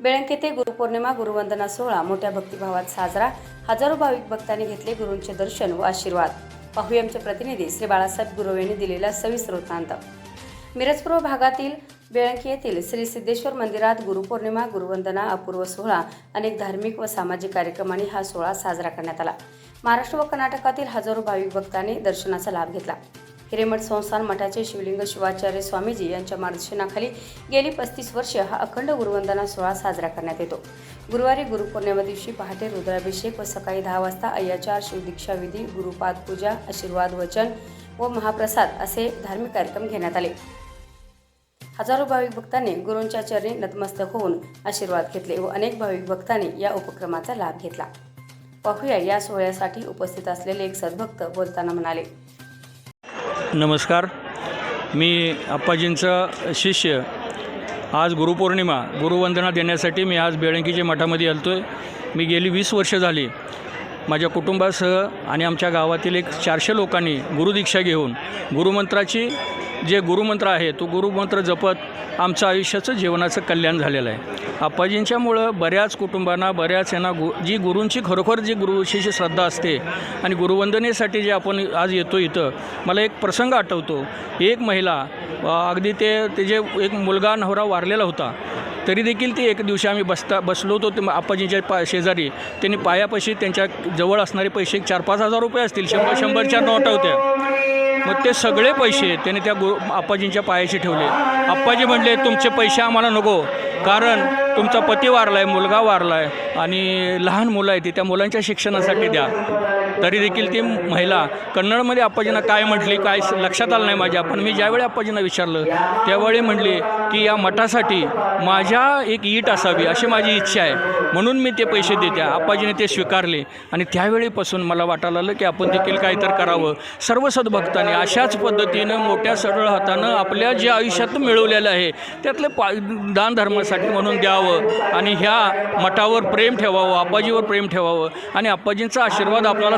बेळंक येथे गुरुपौर्णिमा गुरुवंदना सोहळा मोठ्या भक्तिभावात साजरा. हजारो भाविक भक्तांनी घेतले गुरूंचे दर्शन व आशीर्वाद. पाहूया आमचे प्रतिनिधी श्री बाळासाहेब गुरव यांनी दिलेला सविस्तर वृत्तांत मिरजपूर्व भागातील बेळंकी येथील श्री सिद्धेश्वर मंदिरात गुरुपौर्णिमा गुरुवंदना अपूर्व सोहळा अनेक धार्मिक व सामाजिक कार्यक्रमांनी हा सोहळा साजरा करण्यात आला. महाराष्ट्र व कर्नाटकातील हजारो भाविक भक्तांनी दर्शनाचा लाभ घेतला. हिरेमठ संस्थान मठाचे शिवलिंग शिवाचार्य स्वामीजी यांच्या मार्गदर्शनाखाली गेली पस्तीस वर्षे हा अखंड गुरुवंदना सोहळा साजरा करण्यात येतो. गुरुवारी गुरुपौर्णिमा दिवशी पहाटे रुद्राभिषेक व सकाळी दहा वाजता अय्याचार शिवदीक्षाविधी गुरुपाद पूजा आशीर्वाद वचन व महाप्रसाद असे धार्मिक कार्यक्रम घेण्यात आले. हजारो भाविक भक्तांनी गुरूंच्या चरणी नतमस्तक होऊन आशीर्वाद घेतले व अनेक भाविक भक्तांनी या उपक्रमाचा लाभ घेतला. पाहूया या सोहळ्यासाठी उपस्थित असलेले एक सद्भक्त बोलताना म्हणाले नमस्कार. मी अप्पाजींचा शिष्य. आज गुरुपौर्णिमा गुरुवंदना देण्यासाठी मी आज बेळंकीच्या मठामध्ये आलतो आहे मी गेली वीस वर्ष झाली. माझ्या कुटुंबासह आणि आमच्या गावातील एक चारशे लोकांनी गुरुदीक्षा घेऊन गुरुमंत्राची जे गुरुमंत्र आहे तो गुरुमंत्र जपत आमचं आयुष्याचं जीवनाचं कल्याण झालेलं आहे. आप्पाजींच्यामुळं बऱ्याच कुटुंबांना बऱ्याच यांना गु जी गुरूंची खरोखर जी गुरुविषयीची श्रद्धा असते आणि गुरुवंदनेसाठी जे आपण आज येतो इथं मला एक प्रसंग आठवतो. एक महिला अगदी ते ते जे एक मुलगा नवरा वारलेला होता तरी देखील ते एक दिवशी आम्ही बसता बसलो होतो. ते आप्पाजींच्या पा शेजारी त्यांनी पायापाशी त्यांच्या जवळ असणारे पैसे चार पाच हजार रुपये असतील. शंभर शंभरच्या नोटा होत्या. मग ते सगळे पैसे त्याने त्या गु आप्पाजींच्या पायाशी ठेवले. आप्पाजी म्हणले तुमचे पैसे आम्हाला नको कारण तुमचा पती वारला आहे मुलगा वारला आहे आणि लहान मुलं आहे ती त्या मुलांच्या शिक्षणासाठी द्या. तरी देखील ती महिला कन्नडमध्ये आप्पाजींना काय म्हटली काय लक्षात आलं नाही माझ्या. पण मी ज्यावेळी आप्पाजींना विचारलं त्यावेळी म्हटले की या मठासाठी माझ्या एक ईट असावी अशी माझी इच्छा आहे. म्हणून मी ते पैसे देते. आप्पाजीने ते स्वीकारले. आणि त्यावेळीपासून मला वाटायला आलं की आपण देखील काहीतरी करावं. सर्व सद्भक्तांनी अशाच पद्धतीनं मोठ्या सरळ हातानं आपल्या जे आयुष्यात मिळवलेलं आहे त्यातलं पा दानधर्मासाठी म्हणून द्यावं आणि ह्या मठावर प्रेम ठेवावं आप्पाजीवर प्रेम ठेवावं. आणि आप्पाजींचा आशीर्वाद आपल्याला